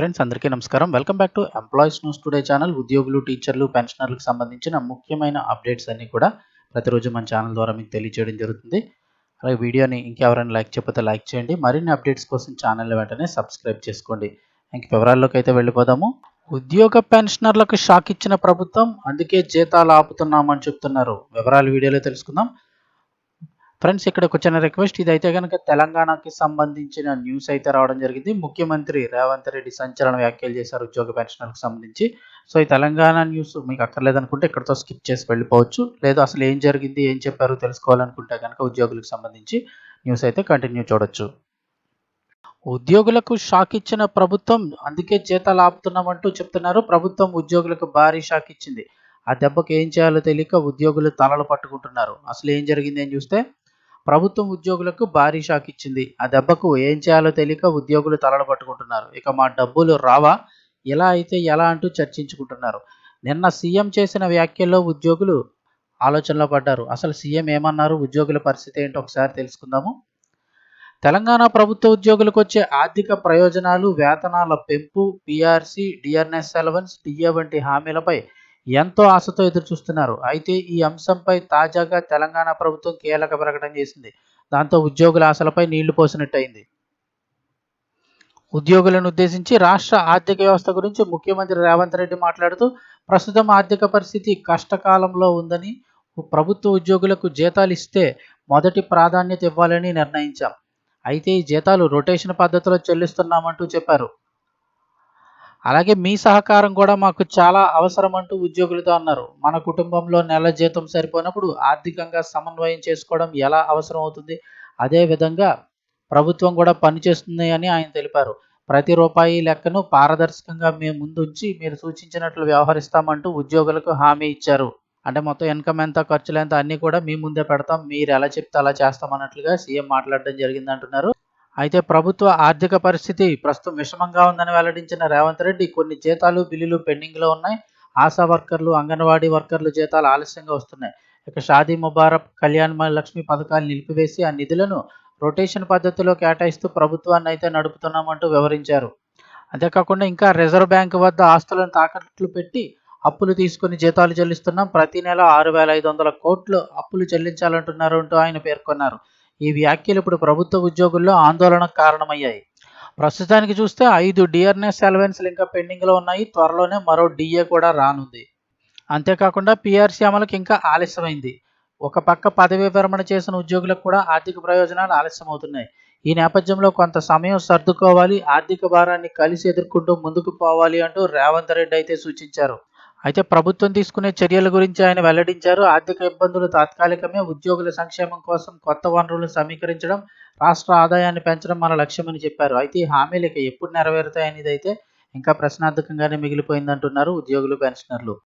Friends అందరికీ నమస్కారం. Welcome back to employees news today channel ఉద్యోగులు టీచర్లు పెన్షనర్లకు సంబంధించిన ముఖ్యమైన అప్డేట్స్ అన్ని కూడా ప్రతిరోజు మన ఛానల్ ద్వారా మీకు తెలియజేయడం జరుగుతుంది. అలాగే వీడియోని ఇంకెవరైనా లైక్ చెప్పితే లైక్ చేయండి. మరిన్ని అప్డేట్స్ కోసం ఛానల్ వెంటనే సబ్స్క్రైబ్ చేసుకోండి. ఇంక వివరాల్లోకి అయితే వెళ్ళిపోదాము. ఉద్యోగ పెన్షనర్లకు షాక్ ఇచ్చిన ప్రభుత్వం అందుకే జీతాలు ఆపుతున్నామని చెప్తున్నారు. వివరాలు వీడియోలో తెలుసుకుందాం. ఫ్రెండ్స్ ఇక్కడ ఒక చిన్న రిక్వెస్ట్ ఇది అయితే కనుక తెలంగాణకి సంబంధించిన న్యూస్ అయితే రావడం జరిగింది. ముఖ్యమంత్రి రేవంత్ రెడ్డి సంచలన వ్యాఖ్యలు చేశారు ఉద్యోగ పెన్షన్లకు సంబంధించి. సో ఈ తెలంగాణ న్యూస్ మీకు అక్కర్లేదనుకుంటే ఇక్కడతో స్కిప్ చేసి వెళ్ళిపోవచ్చు. లేదు అసలు ఏం జరిగింది ఏం చెప్పారు తెలుసుకోవాలనుకుంటే కనుక ఉద్యోగులకు సంబంధించి న్యూస్ అయితే కంటిన్యూ చూడొచ్చు. ఉద్యోగులకు షాక్ ఇచ్చిన ప్రభుత్వం అందుకే జీతాలు ఆపుతున్నామంటూ చెప్తున్నారు. ప్రభుత్వం ఉద్యోగులకు భారీ షాక్ ఇచ్చింది. ఆ దెబ్బకు ఏం చేయాలో తెలియక ఉద్యోగులు తలలు పట్టుకుంటున్నారు. అసలు ఏం జరిగింది అని చూస్తే ప్రభుత్వం ఉద్యోగులకు భారీ షాక్ ఇచ్చింది. ఆ దెబ్బకు ఏం చేయాలో తెలియక ఉద్యోగులు తలలు పట్టుకుంటున్నారు. ఇక మా డబ్బులు రావా? ఎలా అయితే ఎలా అంటూ చర్చించుకుంటున్నారు. నిన్న సీఎం చేసిన వ్యాఖ్యల్లో ఉద్యోగులు ఆలోచనలో పడ్డారు. అసలు సీఎం ఏమన్నారు? ఉద్యోగుల పరిస్థితి ఏంటో ఒకసారి తెలుసుకుందాము. తెలంగాణ ప్రభుత్వ ఉద్యోగులకు వచ్చే ఆర్థిక ప్రయోజనాలు వేతనాల పెంపు పిఆర్సి డిఆర్ఎస్ అలవెన్స్ డిఏ వంటి హామీలపై ఎంతో ఆశతో ఎదురుచూస్తున్నారు అయితే ఈ అంశంపై తాజాగా తెలంగాణ ప్రభుత్వం కీలక ప్రకటన చేసింది. దాంతో ఉద్యోగుల ఆశలపై నీళ్ళు పోసినట్టయింది. ఉద్యోగులను ఉద్దేశించి రాష్ట్ర ఆర్థిక వ్యవస్థ గురించి ముఖ్యమంత్రి రేవంత్ రెడ్డి మాట్లాడుతూ ప్రస్తుతం ఆర్థిక పరిస్థితి కష్టకాలంలో ఉందని ప్రభుత్వ ఉద్యోగులకు జీతాలు ఇస్తే మొదటి ప్రాధాన్యత ఇవ్వాలని నిర్ణయించాం. అయితే ఈ జీతాలు రొటేషన్ పద్ధతిలో చెల్లిస్తున్నామంటూ చెప్పారు. అలాగే మీ సహకారం కూడా మాకు చాలా అవసరం అంటూ ఉద్యోగులతో అన్నారు. మన కుటుంబంలో నెల జీతం సరిపోయినప్పుడు ఆర్థికంగా సమన్వయం చేసుకోవడం ఎలా అవసరం అవుతుంది? అదే విధంగా ప్రభుత్వం కూడా పనిచేస్తుంది అని ఆయన తెలిపారు. ప్రతి రూపాయి లెక్కను పారదర్శకంగా మేము ముందుంచి మీరు సూచించినట్లు వ్యవహరిస్తామంటూ ఉద్యోగులకు హామీ ఇచ్చారు. అంటే మొత్తం ఇన్కమ్ ఎంత ఖర్చులు ఎంత అన్నీ కూడా మీ ముందే పెడతాం. మీరు ఎలా చెప్తే అలా చేస్తామన్నట్లుగా సీఎం మాట్లాడడం జరిగింది అంటున్నారు అయితే ప్రభుత్వ ఆర్థిక పరిస్థితి ప్రస్తుతం విషమంగా ఉందని వెల్లడించిన రేవంత్ రెడ్డి కొన్ని జీతాలు బిల్లులు పెండింగ్లో ఉన్నాయి. ఆశా వర్కర్లు అంగన్వాడీ వర్కర్లు జీతాలు ఆలస్యంగా వస్తున్నాయి. ఇక షాదీ ముబారక్ కళ్యాణ్ లక్ష్మి పథకాలు నిలిపివేసి ఆ నిధులను రొటేషన్ పద్ధతిలో కేటాయిస్తూ ప్రభుత్వాన్ని అయితే నడుపుతున్నామంటూ వివరించారు. అంతేకాకుండా ఇంకా రిజర్వ్ బ్యాంక్ వద్ద ఆస్తులను తాకట్లు పెట్టి అప్పులు తీసుకుని జీతాలు చెల్లిస్తున్నాం. ప్రతి నెల ఆరు వేల ఐదు వందల కోట్లు అప్పులు చెల్లించాలంటున్నారు అంటూ ఆయన పేర్కొన్నారు. ఈ వ్యాఖ్యలు ఇప్పుడు ప్రభుత్వ ఉద్యోగుల్లో ఆందోళనకు కారణమయ్యాయి. ప్రస్తుతానికి చూస్తే ఐదు డిఆర్ఎస్ అలవెన్స్లు ఇంకా పెండింగ్లో ఉన్నాయి. త్వరలోనే మరో డిఏ కూడా రానుంది. అంతేకాకుండా పీఆర్సీ అమలుకి ఇంకా ఆలస్యమైంది. ఒక పక్క పదవీ విరమణ చేసిన ఉద్యోగులకు కూడా ఆర్థిక ప్రయోజనాలు ఆలస్యమవుతున్నాయి. ఈ నేపథ్యంలో కొంత సమయం సర్దుకోవాలి. ఆర్థిక భారాన్ని కలిసి ఎదుర్కొంటూ ముందుకు పోవాలి అంటూ రేవంత్ రెడ్డి అయితే సూచించారు. అయితే ప్రభుత్వం తీసుకునే చర్యల గురించి ఆయన వెల్లడించారు. ఆర్థిక ఇబ్బందులు తాత్కాలికమే ఉద్యోగుల సంక్షేమం కోసం కొత్త వనరులు సమీకరించడం రాష్ట్ర ఆదాయాన్ని పెంచడం మన లక్ష్యమని చెప్పారు. అయితే ఈ హామీలు ఇక ఎప్పుడు నెరవేరుతాయనేది అయితే ఇంకా ప్రశ్నార్థకంగానే మిగిలిపోయిందంటున్నారు ఉద్యోగులు పెన్షనర్లు.